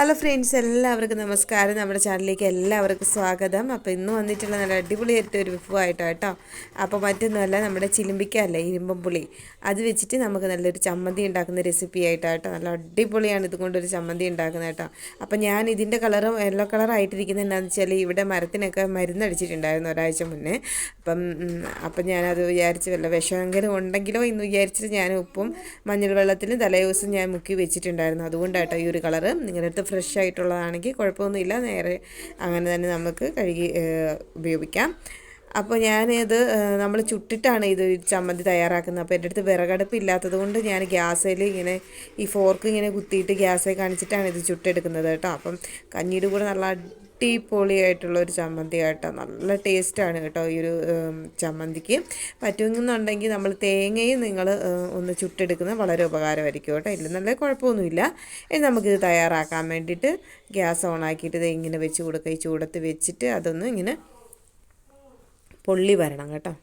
Hello friends എല്ലാവർക്കും നമസ്കാരം. നമ്മുടെ ചാനലിലേക്ക് എല്ലാവർക്കും സ്വാഗതം. അപ്പോൾ ഇന്ന് വന്നിട്ടുള്ള നല്ല അടിപൊളിയായിട്ട് ഒരു വിഭവമായിട്ടോ കേട്ടോ. അപ്പോൾ മറ്റൊന്നുമല്ല നമ്മുടെ ചിലിമ്പിക്കല്ലേ ഇരുമ്പം പുളി. അത് വെച്ചിട്ട് നമുക്ക് നല്ലൊരു ചമ്മന്തി ഉണ്ടാക്കുന്ന റെസിപ്പി ആയിട്ടോ കേട്ടോ. നല്ല അടിപൊളിയാണ് ഇതുകൊണ്ടൊരു ചമ്മന്തി ഉണ്ടാക്കുന്നത് കേട്ടോ. അപ്പോൾ ഞാൻ ഇതിന്റെ കളറും യെല്ലോ കളർ ആയിട്ടിരിക്കുന്നത് എന്താണെന്ന് വെച്ചാൽ ഇവിടെ മരത്തിനൊക്കെ മരുന്നടിച്ചിട്ടുണ്ടായിരുന്നു ഒരാഴ്ച മുന്നേ. അപ്പം അപ്പം ഞാനത് വിചാരിച്ച് വല്ല വിഷമെങ്കിലും ഉണ്ടെങ്കിലോ എന്ന് വിചാരിച്ചിട്ട് ഞാൻ ഉപ്പും മഞ്ഞൾ വെള്ളത്തിലും തലേ ദിവസം ഞാൻ മുക്കി വെച്ചിട്ടുണ്ടായിരുന്നു. അതുകൊണ്ടാട്ടോ ഈ ഒരു കളറ് നിങ്ങളുടെ അടുത്ത് ഫ്രഷ് ആയിട്ടുള്ളതാണെങ്കിൽ കുഴപ്പമൊന്നുമില്ല. നേരെ അങ്ങനെ തന്നെ നമുക്ക് കഴുകി ഉപയോഗിക്കാം. അപ്പോൾ ഞാനിത് നമ്മൾ ചുട്ടിട്ടാണ് ഇത് ചമ്മന്തി തയ്യാറാക്കുന്നത്. അപ്പോൾ എന്റെ അടുത്ത് വിറകടുപ്പ് ഇല്ലാത്തത് കൊണ്ട് ഞാൻ ഗ്യാസിൽ ഇങ്ങനെ ഈ ഫോർക്ക് ഇങ്ങനെ കുത്തിയിട്ട് ഗ്യാസിൽ കാണിച്ചിട്ടാണ് ഇത് ചുട്ടെടുക്കുന്നത് കേട്ടോ. അപ്പം കഞ്ഞിയുടെ കൂടെ നല്ല അടിപൊളിയായിട്ടുള്ള ഒരു ചമ്മന്തി കേട്ടോ. നല്ല ടേസ്റ്റാണ് കേട്ടോ ഈ ഒരു ചമ്മന്തിക്ക്. പറ്റുമെന്നുണ്ടെങ്കിൽ നമ്മൾ തേങ്ങയും നിങ്ങൾ ഒന്ന് ചുട്ടെടുക്കുന്നത് വളരെ ഉപകാരമായിരിക്കും കേട്ടോ. നല്ല കുഴപ്പമൊന്നുമില്ല. ഇനി നമുക്കിത് തയ്യാറാക്കാൻ വേണ്ടിയിട്ട് ഗ്യാസ് ഓണാക്കിയിട്ട് ഇത് ഇങ്ങനെ വെച്ച് കൊടുക്കുക. ഈ ചൂടത്ത് വെച്ചിട്ട് അതൊന്ന് ഇങ്ങനെ പൊള്ളി വരണം കേട്ടോ.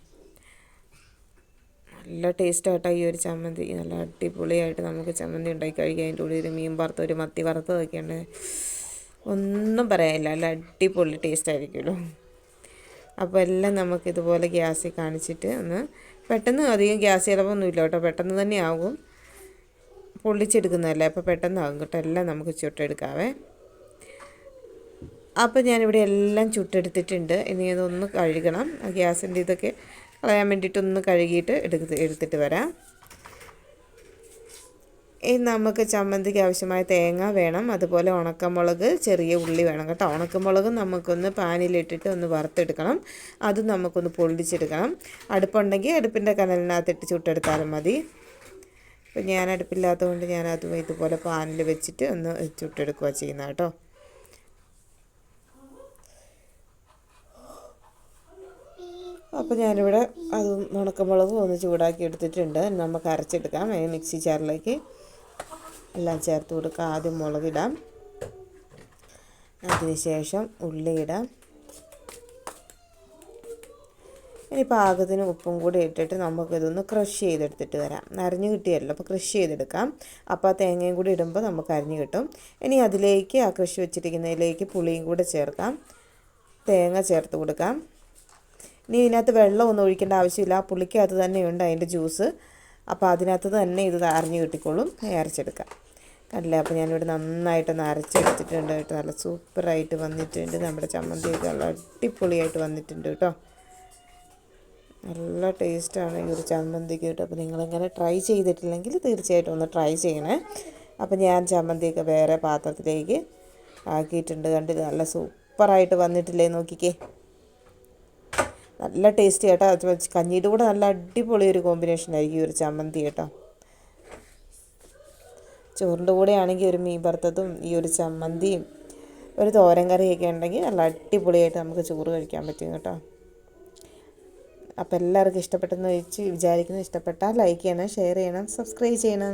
നല്ല ടേസ്റ്റ് ആട്ടോ ഈ ഒരു ചമ്മന്തി. നല്ല അടിപൊളിയായിട്ട് നമുക്ക് ചമ്മന്തി ഉണ്ടാക്കി കഴിക്കാം. അതിന്റെ ഉള്ളിൽ ഒരു മീൻ വറുത്തോ ഒരു മത്തി വറുത്തതൊക്കെ ഉണ്ട് ഒന്നും പറയാനില്ല. നല്ല അടിപൊളി ടേസ്റ്റ് ആയിരിക്കുമല്ലോ. അപ്പോൾ എല്ലാം നമുക്ക് ഇതുപോലെ ഗ്യാസിൽ കാണിച്ചിട്ട് ഒന്ന് പെട്ടെന്ന് അധികം ഗ്യാസ് ചിലവൊന്നും ഇല്ല കേട്ടോ. പെട്ടെന്ന് തന്നെ ആകും. പൊള്ളിച്ചെടുക്കുന്നതല്ലേ? അപ്പോൾ പെട്ടെന്നാകും കേട്ടോ. എല്ലാം നമുക്ക് ചുട്ടെടുക്കാവേ. അപ്പോൾ ഞാനിവിടെ എല്ലാം ചുട്ടെടുത്തിട്ടുണ്ട്. ഇനി അതൊന്ന് കഴുകണം. ഗ്യാസിന്റെ ഇതൊക്കെ കളയാൻ വേണ്ടിയിട്ടൊന്ന് കഴുകിയിട്ട് എടുത്ത് എടുത്തിട്ട് വരാം. നമുക്ക് ചമ്മന്തിക്ക് ആവശ്യമായ തേങ്ങ വേണം. അതുപോലെ ഉണക്കമുളക് ചെറിയ ഉള്ളി വേണം കേട്ടോ. ഉണക്കമുളക് നമുക്കൊന്ന് പാനിലിട്ടിട്ട് ഒന്ന് വറുത്തെടുക്കണം. അത് നമുക്കൊന്ന് പൊള്ളിച്ചെടുക്കണം. അടുപ്പുണ്ടെങ്കിൽ അടുപ്പിന്റെ കനലിനകത്തിട്ട് ചുട്ടെടുത്താലും മതി. ഇപ്പം ഞാൻ അടുപ്പില്ലാത്തതുകൊണ്ട് ഞാനത് ഇതുപോലെ പാനിൽ വെച്ചിട്ട് ഒന്ന് ചുട്ടെടുക്കുക ചെയ്യുന്ന കേട്ടോ. അപ്പോൾ ഞാനിവിടെ അത് ഉണക്കമുളകും ഒന്ന് ചൂടാക്കി എടുത്തിട്ടുണ്ട്. നമുക്ക് അരച്ചെടുക്കാം. മിക്സി ജാറിലേക്ക്. എല്ലാം ചേർത്ത് കൊടുക്കുക. ആദ്യം മുളകിടാം അതിനുശേഷം ഉള്ളിയിടാം ഇനി പാകത്തിന് ഉപ്പും കൂടി ഇട്ടിട്ട് നമുക്കിതൊന്ന് ക്രഷ് ചെയ്തെടുത്തിട്ട് വരാം. അരിഞ്ഞ് കിട്ടിയല്ലോ അപ്പോൾ ക്രഷ് ചെയ്തെടുക്കാം. അപ്പോൾ ആ തേങ്ങയും കൂടി ഇടുമ്പോൾ നമുക്ക് അരിഞ്ഞ് കിട്ടും. ഇനി അതിലേക്ക് ആ ക്രഷ് വെച്ചിരിക്കുന്നതിലേക്ക് പുളിയും കൂടെ ചേർക്കാം. തേങ്ങ ചേർത്ത് കൊടുക്കാം. ഇനി ഇതിനകത്ത് വെള്ളമൊന്നും ഒഴിക്കേണ്ട ആവശ്യമില്ല. ആ പുളിക്കകത്ത് തന്നെയുണ്ട് അതിന്റെ ജ്യൂസ്. അപ്പോൾ അതിനകത്ത് തന്നെ ഇത് അരിഞ്ഞ് കിട്ടിക്കോളും. അരച്ചെടുക്കാം. കണ്ടില്ലേ അപ്പോൾ ഞാനിവിടെ നന്നായിട്ടൊന്ന് അരച്ചെടുത്തിട്ടുണ്ട് കേട്ടോ. നല്ല സൂപ്പറായിട്ട് വന്നിട്ടുണ്ട്. നമ്മുടെ ചമ്മന്തിയൊക്കെ നല്ല അടിപൊളിയായിട്ട് വന്നിട്ടുണ്ട് കേട്ടോ. നല്ല ടേസ്റ്റാണ് ഈ ഒരു ചമ്മന്തിക്ക് കേട്ടോ. അപ്പോൾ നിങ്ങളിങ്ങനെ ട്രൈ ചെയ്തിട്ടില്ലെങ്കിൽ തീർച്ചയായിട്ടും ഒന്ന് ട്രൈ ചെയ്യണേ. അപ്പോൾ ഞാൻ ചമ്മന്തിയൊക്കെ വേറെ പാത്രത്തിലേക്ക് ആക്കിയിട്ടുണ്ട്. കണ്ടില്ല? നല്ല സൂപ്പറായിട്ട് വന്നിട്ടില്ലേ നോക്കിക്കേ. നല്ല ടേസ്റ്റി കേട്ടോ. കഞ്ഞിയുടെ കൂടെ നല്ല അടിപൊളി ഒരു കോമ്പിനേഷൻ ഈ ഒരു ചമ്മന്തി കേട്ടോ. ചോറിന്റെ കൂടെ ആണെങ്കിൽ ഒരു മീൻ വറുത്തതും ഈ ഒരു ചമ്മന്തിയും ഒരു തോരൻ കറിയൊക്കെ ഉണ്ടെങ്കിൽ നല്ല അടിപൊളിയായിട്ട് നമുക്ക് ചോറ് കഴിക്കാൻ പറ്റും കേട്ടോ. അപ്പോൾ എല്ലാവർക്കും ഇഷ്ടപ്പെട്ടെന്ന് വെച്ച് വിചാരിക്കുന്നു. ഇഷ്ടപ്പെട്ടാൽ ലൈക്ക് ചെയ്യണം ഷെയർ ചെയ്യണം സബ്സ്ക്രൈബ് ചെയ്യണം.